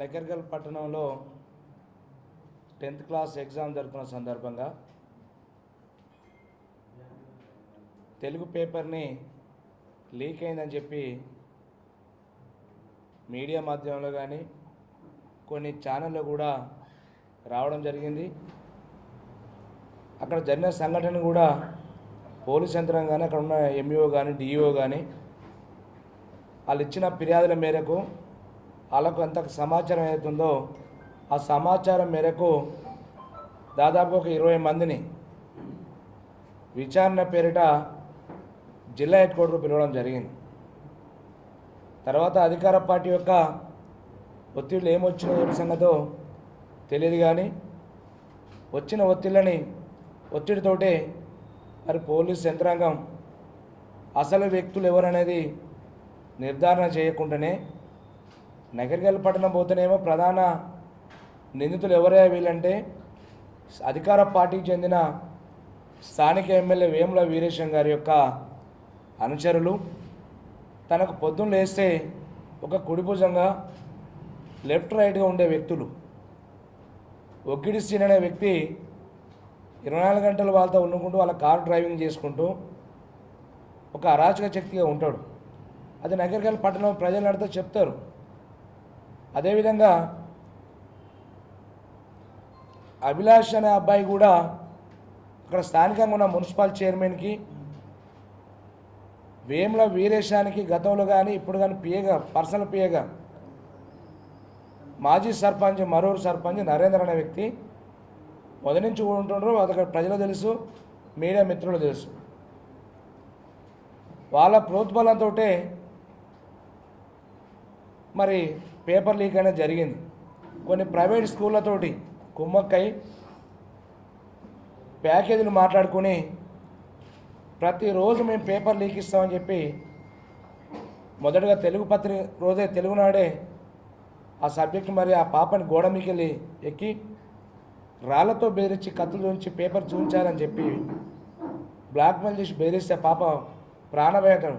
మెకర్గల్ పట్టణంలో tenth class exam జరుపుకున్న సందర్భంగా తెలుగు పేపర్ని లీక్ అయిందని చెప్పి మీడియా మాధ్యమంలో కానీ కొన్ని ఛానళ్ళు కూడా రావడం జరిగింది. అక్కడ జరిగిన సంఘటన కూడా పోలీస్ యంత్రం కానీ అక్కడ ఉన్న ఎంఈఓ కానీ డిఈఓ కానీ వాళ్ళు ఇచ్చిన ఫిర్యాదుల మేరకు వాళ్ళకు ఎంత సమాచారం అవుతుందో ఆ సమాచారం మేరకు దాదాపు ఒక ఇరవై మందిని విచారణ పేరిట జిల్లా హెడ్ క్వార్టర్కు పిలవడం జరిగింది. తర్వాత అధికార పార్టీ యొక్క ఒత్తిళ్ళు ఏమొచ్చినా ఏం సంగతో తెలియదు కానీ వచ్చిన ఒత్తిళ్ళని ఒత్తిడితోటే మరి పోలీస్ యంత్రాంగం అసలు వ్యక్తులు ఎవరనేది నిర్ధారణ చేయకుండానే నగరికల్ పట్టణం పోతేనేమో ప్రధాన నిందితులు ఎవరే వీళ్ళంటే అధికార పార్టీకి చెందిన స్థానిక ఎమ్మెల్యే వేముల వీరేశం గారి యొక్క అనుచరులు. తనకు పొద్దున్న లేస్తే ఒక కుడిభుజంగా లెఫ్ట్ రైట్గా ఉండే వ్యక్తులు. ఒగ్గిడి సీన్ అనే వ్యక్తి ఇరవై నాలుగు గంటలు వాళ్ళతో ఉండుకుంటూ వాళ్ళ కారు డ్రైవింగ్ చేసుకుంటూ ఒక అరాచక శక్తిగా ఉంటాడు. అది నగరికల్ పట్టణం ప్రజలు నడితే చెప్తారు. అదేవిధంగా అభిలాష్ అనే అబ్బాయి కూడా అక్కడ స్థానికంగా ఉన్న మున్సిపల్ చైర్మన్కి వేముల వీరేశానికి గతంలో కానీ ఇప్పుడు కానీ పియగా పర్సనల్ పియగా మాజీ సర్పంచ్ మరూరు సర్పంచ్ నరేంద్ర అనే వ్యక్తి మొదటి నుంచి కూడా ఉంటుండ్రు. అక్కడ ప్రజలు తెలుసు మీడియా మిత్రులు తెలుసు. వాళ్ళ ప్రోత్బలంతో మరి పేపర్ లీక్ అనేది జరిగింది. కొన్ని ప్రైవేట్ స్కూళ్ళతోటి కుమ్మక్కై ప్యాకేజీలు మాట్లాడుకుని ప్రతిరోజు మేము పేపర్ లీక్ ఇస్తామని చెప్పి మొదటగా తెలుగు పత్రిక రోజే తెలుగునాడే ఆ సబ్జెక్ట్ మరి ఆ పాపని గోడ మీకెళ్ళి ఎక్కి రాళ్ళతో బెదిరించి కత్తులు ఉంచి పేపర్ చూపించాలని చెప్పి బ్లాక్మెయిల్ చేసి బెదిరిస్తే పాప ప్రాణభయటం